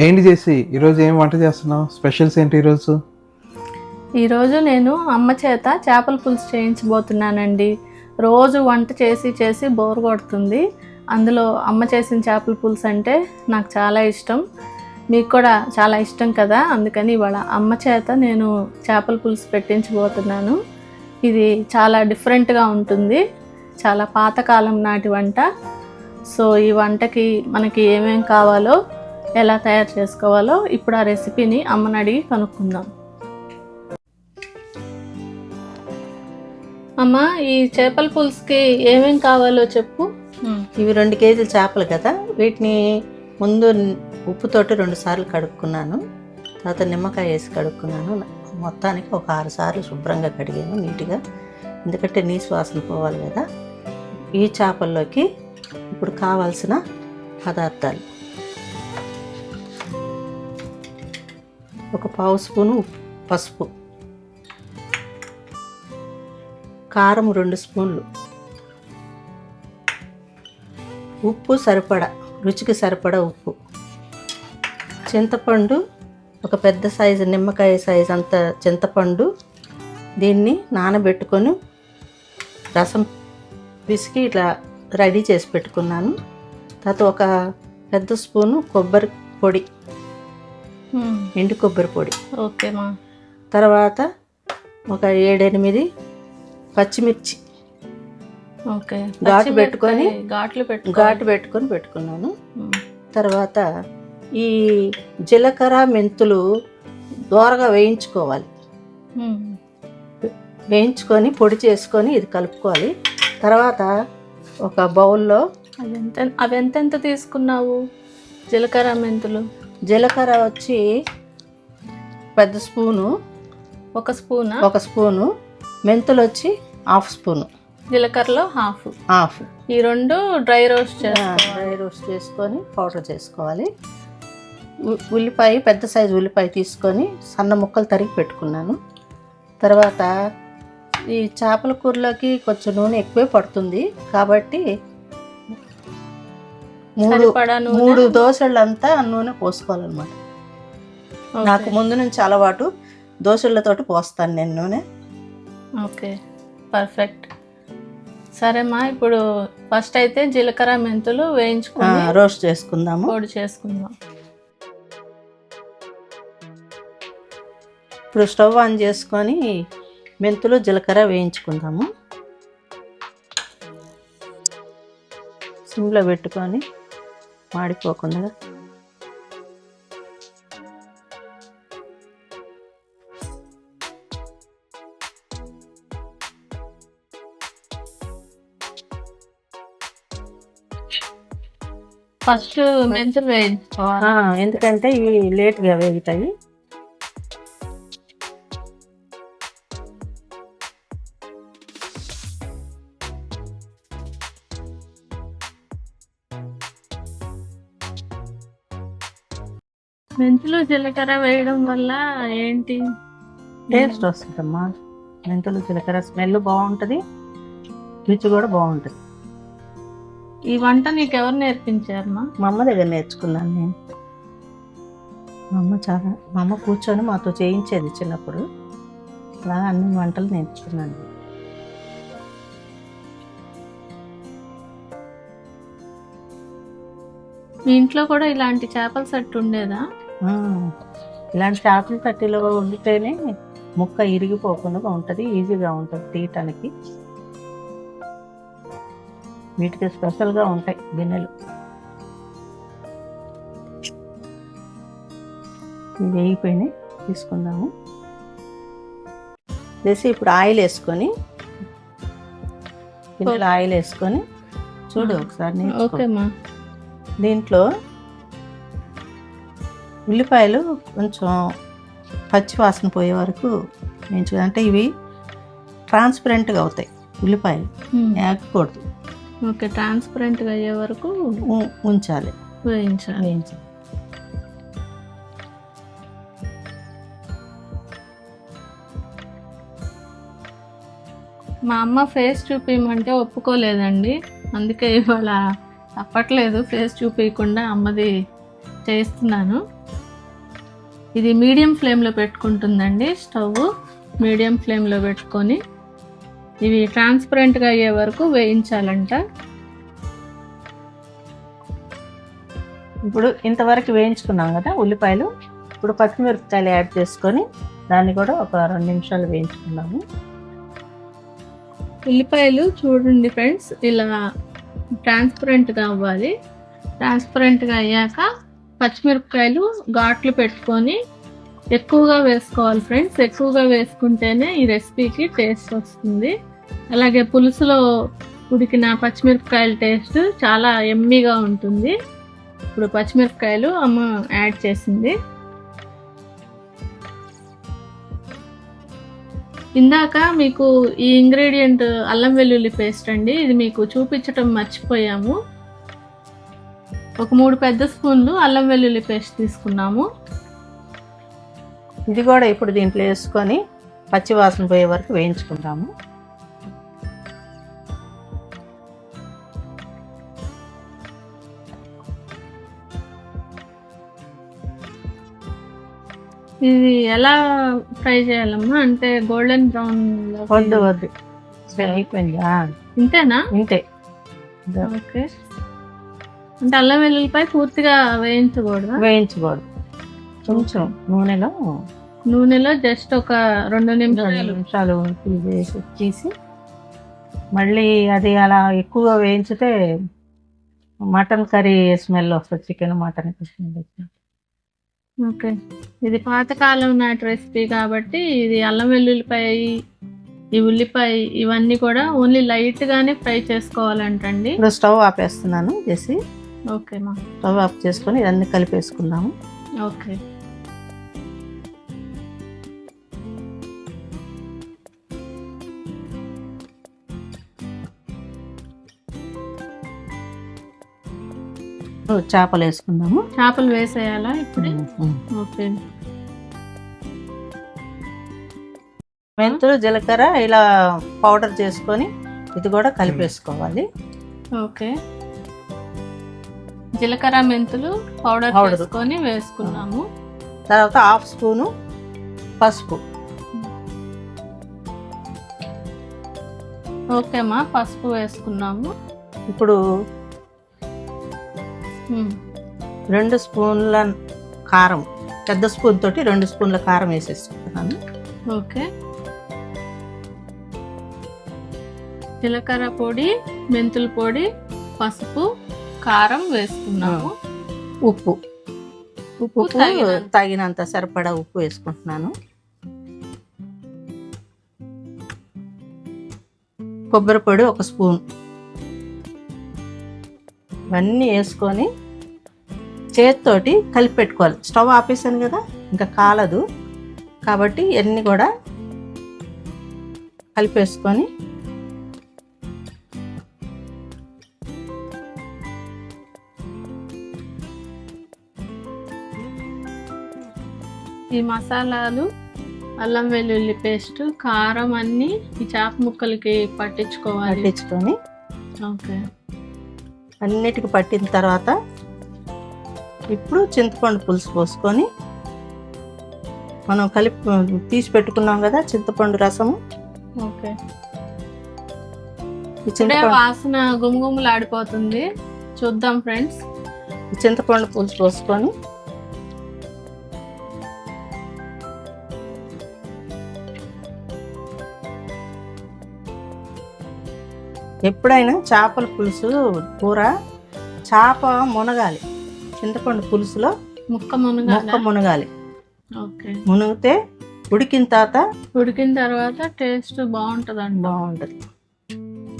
ఏంటి చేసి ఈరోజు ఏం వంట చేస్తున్నావు? స్పెషల్స్ ఏంటి ఈరోజు? ఈరోజు నేను అమ్మ చేత చేపల పులుసు చేయించబోతున్నానండి. రోజు వంట చేసి చేసి బోర్ కొడుతుంది. అందులో అమ్మ చేసిన చేపల పులుసు అంటే నాకు చాలా ఇష్టం. మీకు కూడా చాలా ఇష్టం కదా? అందుకని ఇవాళ అమ్మ చేత నేను చేపల పులుసు పెట్టించబోతున్నాను. ఇది చాలా డిఫరెంట్గా ఉంటుంది. చాలా పాతకాలం నాటి వంట. సో ఈ వంటకి మనకి ఏమేం కావాలో ఎలా తయారు చేసుకోవాలో ఇప్పుడు ఆ రెసిపీని అమ్మని అడిగి కనుక్కుందాం. అమ్మ ఈ చేపల పులుసుకి ఏమేం కావాలో చెప్పు. ఇవి రెండు కేజీలు చేపలు కదా. వీటిని ముందు ఉప్పుతోటి రెండు సార్లు కడుక్కున్నాను. తర్వాత నిమ్మకాయ వేసి కడుక్కున్నాను. మొత్తానికి ఒక ఆరు సార్లు శుభ్రంగా కడిగాను నీట్గా. ఎందుకంటే నీ వాసన పోవాలి కదా. ఈ చేపల్లోకి ఇప్పుడు కావాల్సిన పదార్థాలు. ఒక పావు స్పూను పసుపు. కారం రెండు స్పూన్లు. ఉప్పు సరిపడా రుచికి సరిపడా ఉప్పు. చింతపండు ఒక పెద్ద సైజు నిమ్మకాయ సైజు అంత చింతపండు. దీన్ని నానబెట్టుకొని రసం పిసికి ఇట్లా రెడీ చేసి పెట్టుకున్నాను. తర్వాత ఒక పెద్ద స్పూను కొబ్బరి పొడి ఎండు కొబ్బరి పొడి. ఓకే మా. తర్వాత ఒక ఏడెనిమిది పచ్చిమిర్చి. ఓకే. ఘాటు పెట్టుకొని ఘాట్లు పెట్టు ఘాటు పెట్టుకొని పెట్టుకున్నాను. తర్వాత ఈ జీలకర్ర మెంతులు దోరగా వేయించుకోవాలి. వేయించుకొని పొడి చేసుకొని ఇది కలుపుకోవాలి. తర్వాత ఒక బౌల్లో అవి ఎంత అవి ఎంతెంత తీసుకున్నావు? జీలకర్ర మెంతులు. జీలకర్ర వచ్చి పెద్ద స్పూను ఒక స్పూనా? ఒక స్పూను మెంతులు వచ్చి హాఫ్ స్పూను. జీలకర్రలో హాఫ్. హాఫ్. ఈ రెండు డ్రై రోస్ట్ డ్రై రోస్ట్ చేసుకొని పౌడర్ చేసుకోవాలి. ఉల్లిపాయ పెద్ద సైజు ఉల్లిపాయ తీసుకొని సన్న ముక్కలు తరిగి పెట్టుకున్నాను. తర్వాత ఈ చేపల కూరలోకి కొంచెం నూనె ఎక్కువే పడుతుంది. కాబట్టి మూడు? మూడు దోశలంతా నూనె పోసుకోవాలన్నమాట. నాకు ముందు నుంచి అలవాటు దోశలతోటి పోస్తాను నేను నూనె. Okay perfect. సరేమ్మా ఇప్పుడు ఫస్ట్ అయితే జీలకర్ర మెంతులు ఆ, వేయించుకొని రోస్ట్ చేసుకుందాము. పొడి చేసుకుందాం. ఇప్పుడు స్టవ్ ఆన్ చేసుకొని మెంతులు జీలకర్ర వేయించుకుందాము. సిమ్లో పెట్టుకొని మాడిపోకుండా. ఫస్ట్ మెంతులు వేయించుకోవాలి. ఎందుకంటే ఇవి లేట్గా వేగుతాయి. మెంతులు జీలకర్ర వేయడం వల్ల ఏంటి? టేస్ట్ వస్తుందమ్మా. మెంతులు జీలకర్ర స్మెల్ బాగుంటుంది రుచి కూడా బాగుంటుంది. ఈ వంట నీకు ఎవరు నేర్పించారమ్మా మా? అమ్మ దగ్గర నేర్చుకున్నాను నేను. మా అమ్మ చాలా మా అమ్మ కూర్చొని మాతో చేయించేది చిన్నప్పుడు. అలా అన్ని వంటలు నేర్చుకున్నాను. మీ ఇంట్లో కూడా ఇలాంటి చేపల సెట్ ఉండేదా? ఇలాంటి చేపల తట్టిలో వండితేనే ముక్క ఇరిగిపోకుండా ఉంటుంది ఈజీగా ఉంటుంది తీయటానికి. వీటికి స్పెషల్గా ఉంటాయి గిన్నెలు. ఇవి వేగిపోయినాయి తీసుకుందాము. వేసి ఇప్పుడు ఆయిల్ వేసుకొని గిన్నెలో ఆయిల్ వేసుకొని చూడు ఒకసారి దీంట్లో ఉల్లిపాయలు కొంచెం పచ్చి వాసన పోయే వరకు వేయించు అంటే ఇవి ట్రాన్స్పరెంట్గా అవుతాయి ఉల్లిపాయలు. వేగకూడదు ఓకే ట్రాన్స్పరెంట్గా అయ్యే వరకు ఉ- ఉంచాలి. వేయించాలి. వేయించాలి. మా అమ్మ ఫేస్ చూపించమంటే ఒప్పుకోలేదండి. అందుకే ఇవాళ తప్పట్లేదు ఫేస్ చూపించకుండా అమ్మది చేస్తున్నాను. ఇది మీడియం ఫ్లేమ్లో పెట్టుకుంటుందండి స్టవ్ మీడియం ఫ్లేమ్లో పెట్టుకొని. ఇవి ట్రాన్స్పరెంట్గా అయ్యే వరకు వేయించాలంట. ఇప్పుడు ఇంతవరకు వేయించుకున్నాం కదా ఉల్లిపాయలు. ఇప్పుడు పచ్చిమిరపకాయలు యాడ్ చేసుకొని దాన్ని కూడా ఒక రెండు నిమిషాలు వేయించుకున్నాము ఉల్లిపాయలు చూడండి ఫ్రెండ్స్ ఇలా ట్రాన్స్పరెంట్గా అవ్వాలి. ట్రాన్స్పరెంట్గా అయ్యాక పచ్చిమిరపకాయలు ఘాట్లు పెట్టుకొని ఎక్కువగా వేసుకోవాలి ఫ్రెండ్స్. ఎక్కువగా వేసుకుంటేనే ఈ రెసిపీకి టేస్ట్ వస్తుంది. అలాగే పులుసులో ఉడికిన పచ్చిమిరపకాయల టేస్ట్ చాలా ఎమ్మీగా ఉంటుంది. ఇప్పుడు పచ్చిమిరపకాయలు అమ్మ యాడ్ చేసింది. ఇందాక మీకు ఈ ఇంగ్రీడియంట్ అల్లం వెల్లుల్లి పేస్ట్ అండి. ఇది మీకు చూపించటం మర్చిపోయాము. ఒక మూడు పెద్ద స్పూన్లు అల్లం వెల్లుల్లి పేస్ట్ తీసుకున్నాము. ఇది కూడా ఇప్పుడు దీంట్లో వేసుకొని పచ్చి వాసన పోయే వరకు వేయించుకుంటాము. ఇది ఎలా ఫ్రై చేయాలమ్మా? అంటే గోల్డెన్ బ్రౌన్ వద్దు వద్దు. అయిపోయింది. ఇంతేనా? ఇంతే. ఓకే. అంటే అల్లం వెల్లుల్లిపై పూర్తిగా వేయించకూడదా? వేయించకూడదు. కొంచెం నూనెలో నూనెలో జస్ట్ ఒక రెండు నిమిషాలు. నిమిషాలు తీసి మళ్ళీ అది అలా ఎక్కువగా వేయించితే మటన్ కర్రీ స్మెల్ వస్తుంది చికెన్ మటన్ స్మెల్ ఓకే. ఇది పాతకాలం నాటి రెసిపీ కాబట్టి ఇది అల్లం వెల్లుల్లిపాయ ఈ ఉల్లిపాయ ఇవన్నీ కూడా ఓన్లీ లైట్ గానే ఫ్రై చేసుకోవాలంటండి. ఇప్పుడు స్టవ్ ఆపేస్తున్నాను చేసి ఓకే మా. స్టవ్ ఆఫ్ చేసుకొని ఇవన్నీ కలిపేసుకుందాము. ఓకే. చేపలు వేసుకుందాము చేపలు వేసేయాలా ఇప్పుడే? ఓకే. మెంతులు జీలకర్ర ఇలా పౌడర్ చేసుకొని ఇది కూడా కలిపేసుకోవాలి. ఓకే. జీలకర్ర మెంతులు పౌడర్. చేసుకొని వేసుకున్నాము. తర్వాత హాఫ్ స్పూను పసుపు. ఓకే మా పసుపు వేసుకున్నాము. ఇప్పుడు ఉమ్. రెండు స్పూన్ల కారం పెద్ద స్పూన్ తోటి రెండు స్పూన్ల కారం వేసేసుకుంటున్నాను. ఓకే. జీలకర్ర పొడి మెంతుల పొడి పసుపు కారం వేసుకున్నాము. ఉప్పు. ఉప్పు. తగినంత సరిపడా ఉప్పు వేసుకుంటున్నాను. కొబ్బరి పొడి ఒక స్పూన్. ఇవన్నీ వేసుకొని చేతితోటి కలిపి పెట్టుకోవాలి. స్టవ్ ఆపేసాను కదా ఇంకా కాలదు. కాబట్టి ఇవన్నీ కూడా కలిపేసుకొని ఈ మసాలాలు అల్లం వెల్లుల్లి పేస్ట్ కారం అన్ని ఈ చేప ముక్కలకి పట్టించుకోవాలి. పట్టించుకొని ఓకే. అన్నిటికి పట్టిన తర్వాత ఇప్పుడు చింతపండు పులుసు పోసుకొని మనం కలిపి తీసి పెట్టుకున్నాం కదా చింతపండు రసము. ఓకే. వాసన గుమగుమలు ఆడిపోతుంది చూద్దాం ఫ్రెండ్స్. చింతపండు పులుసు పోసుకొని ఎప్పుడైనా చేపల పులుసు కూర చేప మునగాలి. చింతపండు పులుసులో ముక్క మొక్క మునగాల. మునగాలి ఓకే. మునిగితే ఉడికిన తర్వాత ఉడికిన తర్వాత టేస్ట్ బాగుంటుంది.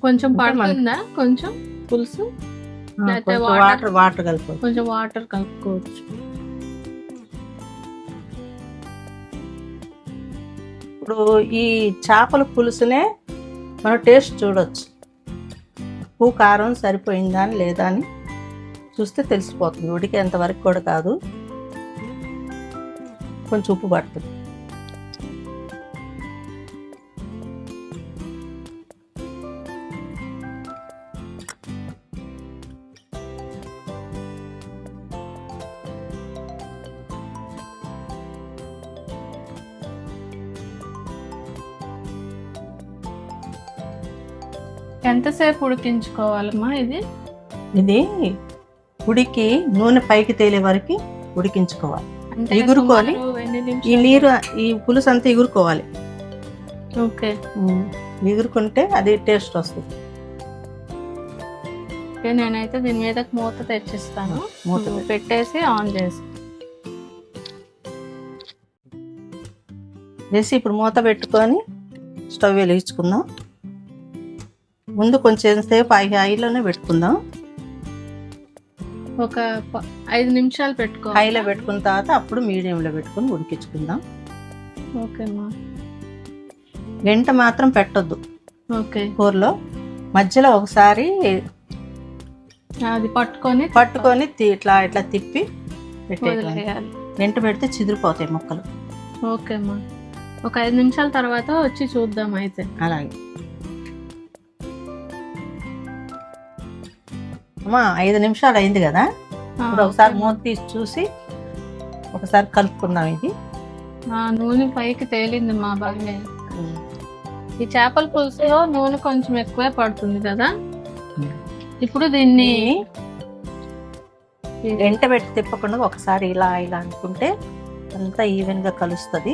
కొంచెం అంటే మన- పడుతుందా? కొంచెం పులుసు? కొంచెం వాటర్? వాటర్ కలుపు కొంచెం వాటర్ కలుపుకోవచ్చు. ఇప్పుడు ఈ చేపల పులుసునే మనం టేస్ట్ చూడొచ్చు. ఉప్పు కారం సరిపోయిందా అని లేదా అని చూస్తే తెలిసిపోతుంది. ఉడికేంతవరకు కూడా కాదు. కొంచెం ఉప్పు పడుతుంది. ఎంతసేపు ఉడికించుకోవాలమ్మా ఇది? ఇది ఉడికి నూనె పైకి తేలే వరకు ఉడికించుకోవాలి. ఎగురుకోవాలి. ఈ? నీరు ఈ పులుసు అంతా ఎగురుకోవాలి ఓకే. ఎగురుకుంటే అది టేస్ట్ వస్తుంది. నేనైతే దీని మీద మూత తెచ్చిస్తాను. మూత. పెట్టేసి ఆన్ చేసి. వేసి ఇప్పుడు మూత పెట్టుకొని స్టవ్ వెలిగించుకుందాం. ముందు కొంచెం సేపు ఐ హైలోనే పెట్టుకుందాం. ఒక ఐదు నిమిషాలు పెట్టుకో హైలో పెట్టుకున్న తర్వాత అప్పుడు మీడియంలో పెట్టుకొని ఉడికించుకుందాం. ఓకే అమ్మా. గంట మాత్రం పెట్టొద్దు. ఓకే. కూరలో మధ్యలో ఒకసారి అది పట్టుకొని పట్టుకొని ఇట్లా ఇట్లా తిప్పి పెట్టేయాలి గంట పెడితే చిదిరిపోతాయి ముక్కలు. ఓకే అమ్మా. ఒక ఐదు నిమిషాల తర్వాత వచ్చి చూద్దాం అయితే. అలాగే. అమ్మా ఐదు నిమిషాలు అయింది కదా? ఇప్పుడు ఒకసారి. మూత తీసి చూసి ఒకసారి కలుపుకుందాం ఇది. ఆ, నూనె పైకి తేలింది మా బాగా ఈ చేపల పులుసులో నూనె కొంచెం ఎక్కువే పడుతుంది కదా? ఇప్పుడు దీన్ని గంట పెట్టి తిప్పకుండా ఒకసారి ఇలా ఇలా అనుకుంటే అంతా ఈవెన్గా కలుస్తుంది.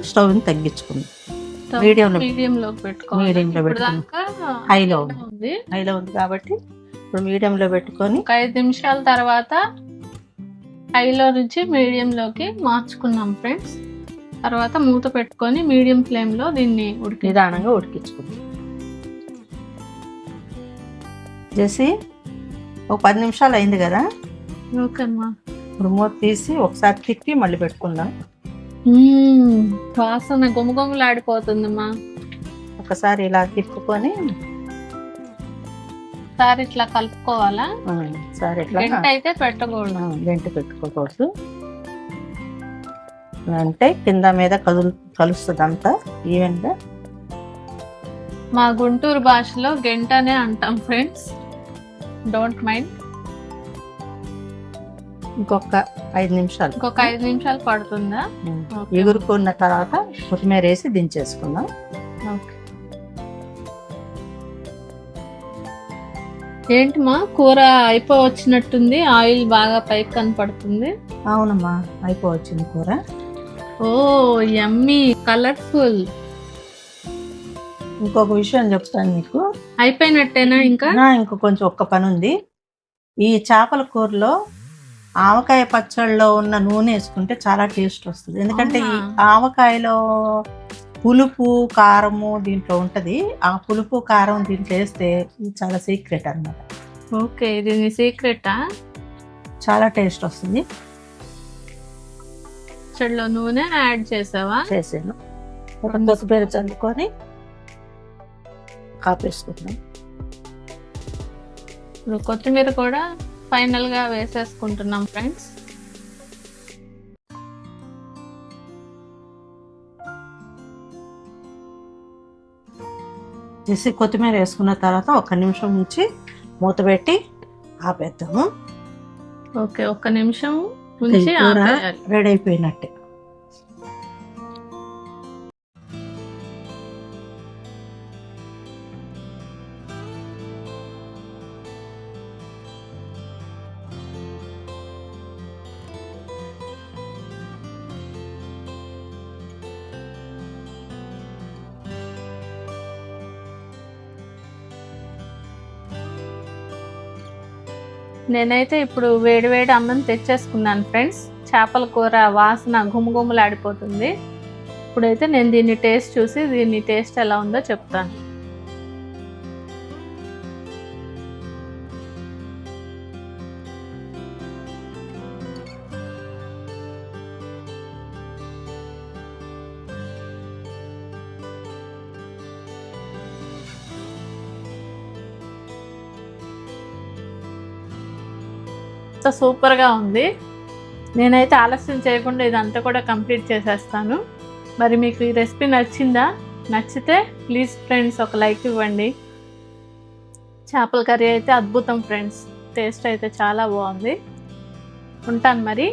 ఇప్పుడు స్టవ్ తగ్గించుకుందాం. మీడియంలో మీడియం లో పెట్టుకోవాలి. మీడియంలో ఇప్పుడు పెట్టుకుని హైలో ఉంది. హైలో ఉంది కాబట్టి ఇప్పుడు మీడియంలో పెట్టుకొని ఒక ఐదు నిమిషాల తర్వాత హైలో నుంచి మీడియంలోకి మార్చుకున్నాం ఫ్రెండ్స్. తర్వాత మూత పెట్టుకొని మీడియం ఫ్లేమ్లో దీన్ని ఉడికి నిదానంగా ఉడికించుకుందాం. చేసి ఒక పది నిమిషాలు అయింది కదా? ఓకే అమ్మా. ఇప్పుడు మూత తీసి ఒకసారి తిప్పి మళ్ళీ పెట్టుకుందాం. వాసన గుమగుమలాడిపోతుందమ్మా. ఒకసారి ఇలా తిప్పుకొని ఒకసారి ఇట్లా కలుపుకోవాలా? సరే ఇట్లా గంట అయితే పెట్టకూడదు. గంట పెట్టుకోకూడదు. అంటే కింద మీద కదులు కలుస్తుంది అంతా ఈవెన్గా. మా గుంటూరు భాషలో గంటనే అంటాం ఫ్రెండ్స్. డోంట్ మైండ్ ఇంకొక ఐదు నిమిషాలు. ఇంకొక ఐదు నిమిషాలు పడుతుందా. ఎగురుకున్న తర్వాత కొత్తిమీర వేసి దించేసుకుందాం. ఓకే. ఏంటి మా కూర అయిపోవచ్చినట్టుంది ఆయిల్ బాగా పైకి కనపడుతుంది. అవునమ్మా అయిపోవచ్చింది కూర. Oh yummy colourful. ఇంకొక విషయం చెప్తాను నీకు అయిపోయినట్టేనా ఇంకా? ఇంకో కొంచెం ఒక్క పని ఉంది ఈ చేపల కూరలో ఆవకాయ పచ్చళ్ళలో ఉన్న నూనె వేసుకుంటే చాలా టేస్ట్ వస్తుంది. ఎందుకంటే ఈ? ఆవకాయలో పులుపు కారము దీంట్లో ఉంటది. ఆ పులుపు కారం దీంట్లో వేస్తే ఇది చాలా సీక్రెట్ అన్నమాట. ఓకే ఇది సీక్రెటా చాలా టేస్ట్ వస్తుంది. చెడులో నూనె యాడ్ చేసావా? చేసాను. ఒక కొత్తిమీర చల్లుకొని కాపేసుకుందాం. ఇప్పుడు కొత్తిమీర కూడా ఫైనల్గా వేసేసుకుంటున్నాం ఫ్రెండ్స్ చేసి కొత్తిమీర వేసుకున్న తర్వాత ఒక నిమిషం ఉంచి మూత పెట్టి ఆపేద్దాము. ఓకే ఒక్క నిమిషం ఉంచి రెడీ అయిపోయినట్టే. నేనైతే ఇప్పుడు వేడి వేడి అన్నం తెచ్చేసుకున్నాను ఫ్రెండ్స్. చేపల కూర వాసన గుమగుమలాడిపోతుంది ఇప్పుడైతే నేను దీన్ని టేస్ట్ చూసి దీన్ని టేస్ట్ ఎలా ఉందో చెప్తాను. అంత సూపర్గా ఉంది. నేనైతే ఆలస్యం చేయకుండా ఇదంతా కూడా కంప్లీట్ చేసేస్తాను. మరి మీకు ఈ రెసిపీ నచ్చిందా? నచ్చితే ప్లీజ్ ఫ్రెండ్స్ ఒక లైక్ ఇవ్వండి. చేపల కర్రీ అయితే అద్భుతం ఫ్రెండ్స్. టేస్ట్ అయితే చాలా బాగుంది. ఉంటాను మరి.